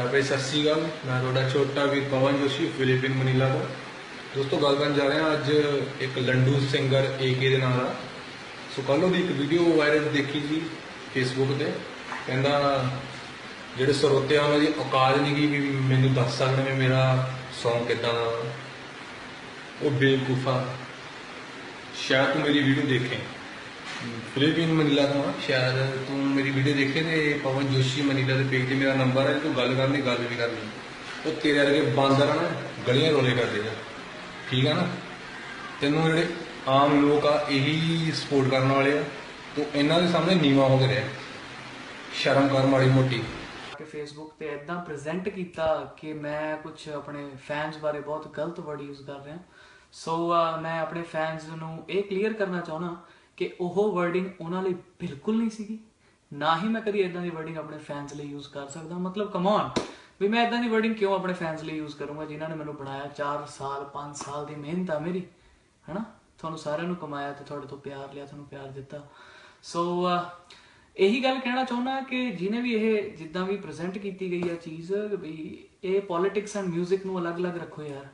ਪਿਆਰ ਭਰੀ ਸਤਿ ਸ਼੍ਰੀ ਅਕਾਲ। ਮੈਂ ਤੁਹਾਡਾ ਛੋਟਾ ਵੀਰ ਪਵਨ ਜੋਸ਼ੀ, ਫਿਲੀਪੀਨ ਮਨੀਲਾ ਤੋਂ। ਦੋਸਤੋ, ਗੱਲ ਕਰਨ ਜਾ ਰਹੇ ਹਾਂ ਅੱਜ ਇੱਕ ਲੰਡੂ ਸਿੰਗਰ ਏਕੇ ਦੇ ਨਾਲ ਆ। ਸੋ, ਕੱਲ੍ਹ ਉਹਦੀ ਇੱਕ ਵੀਡੀਓ ਵਾਇਰਲ ਦੇਖੀ ਸੀ ਫੇਸਬੁੱਕ ਤੇ। ਕਹਿੰਦਾ, ਜਿਹੜੇ ਸਰੋਤੇ ਆ ਉਹਨਾਂ ਦੀ ਔਕਾਤ ਨਹੀਂ ਗੀ ਵੀ ਮੈਨੂੰ ਦੱਸ ਸਕਦੇ ਵੀ ਮੇਰਾ Song ਕਿੱਦਾਂ ਦਾ। ਵਾ। ਉਹ ਬੇਵਕੂਫਾ। ਸ਼ਾਇਦ ਤੂੰ ਮੇਰੀ ਵੀਡੀਓ ਦੇਖੇ। ਫਿਲੀਪੀਨ ਮਨੀਲਾ ਤੋਂ ਆ। ਸ਼ਾਇਦ ਤੂੰ ਮੇਰੀ ਵੀਡੀਓ ਦੇਖੇ ਤੇ ਪਵਨ ਜੋਸ਼ੀ ਮਨੀਲਾ ਦੇ ਪੇਜ ਤੇ ਮੇਰਾ ਨੰਬਰ ਹੈ ਤੂੰ ਗੱਲ ਕਰਨੀ ਗੱਲ ਵੀ ਕਰਨੀ। ਉਹ ਤੇਰੇ ਵਰਗੇ ਬਾਂਦਰ ਨਾ ਗਲੀਆਂ ਰੋਲੇ ਕਰਦੇ ਆ। ਠੀਕ ਆ ਨਾ? ਤੈਨੂੰ ਜਿਹੜੇ ਆਮ ਲੋਕ ਆ ਇਹੀ ਸਪੋਰਟ ਕਰਨ ਵਾਲੇ ਆ। ਤੂੰ ਇਹਨਾਂ ਦੇ ਸਾਹਮਣੇ ਨੀਵਾ ਹੋ ਕੇ ਰਹਿ। ਸ਼ਰਮ ਕਰ ਮਾੜੀ ਮੋਟੀ। ਕਿ ਫੇਸਬੁੱਕ ਤੇ ਇਦਾਂ ਪ੍ਰੈਜ਼ੈਂਟ ਕੀਤਾ ਕਿ ਮੈਂ ਕੁਝ ਆਪਣੇ ਫੈਨਸ ਬਾਰੇ ਬਹੁਤ ਗਲਤ ਵਰਡ ਯੂਜ਼ ਕਰ ਰਿਹਾ। ਸੋ ਮੈਂ ਆਪਣੇ ਫੈਨਸ ਨੂੰ ਇਹ ਕਲੀਅਰ ਕਰਨਾ ਚਾਹੁੰਦਾ ਕਿ ਉਹ ਵਰਡਿੰਗ ਉਹਨਾਂ ਲਈ ਬਿਲਕੁਲ ਨਹੀਂ ਸੀਗੀ। ਨਾ ਹੀ ਮੈਂ ਕਦੀ ਇਦਾਂ ਦੀ ਵਰਡਿੰਗ ਆਪਣੇ ਫੈਨਸ ਲਈ ਯੂਜ਼ ਕਰ ਸਕਦਾ। ਮਤਲਬ ਕਮ ਔਨ ਵੀ ਮੈਂ ਇਦਾਂ ਦੀ ਵਰਡਿੰਗ ਕਿਉਂ ਆਪਣੇ ਫੈਨਸ ਲਈ ਯੂਜ਼ ਕਰੂੰਗਾ, ਜਿਨ੍ਹਾਂ ਨੇ ਮੈਨੂੰ ਬਣਾਇਆ 4 ਸਾਲ 5 ਸਾਲ ਦੀ ਮਿਹਨਤ ਆ ਮੇਰੀ, ਹਨਾ? ਤੁਹਾਨੂੰ ਸਾਰਿਆਂ ਨੂੰ ਕਮਾਇਆ ਤੇ ਤੁਹਾਡੇ ਤੋਂ ਪਿਆਰ ਲਿਆ, ਤੁਹਾਨੂੰ ਪਿਆਰ ਦਿੱਤਾ। ਸੋ ਇਹੀ ਗੱਲ ਕਹਿਣਾ ਚਾਹੁੰਦਾ ਕਿ ਜਿਹਨੇ ਵੀ ਇਹ ਜਿੱਦਾਂ ਵੀ ਪ੍ਰੈਜ਼ੈਂਟ ਕੀਤੀ ਗਈ ਆ ਚੀਜ਼, ਵੀ ਇਹ ਪੋਲਿਟਿਕਸ ਐਂਡ 뮤직 ਨੂੰ ਅਲੱਗ-ਅਲੱਗ ਰੱਖੋ ਯਾਰ।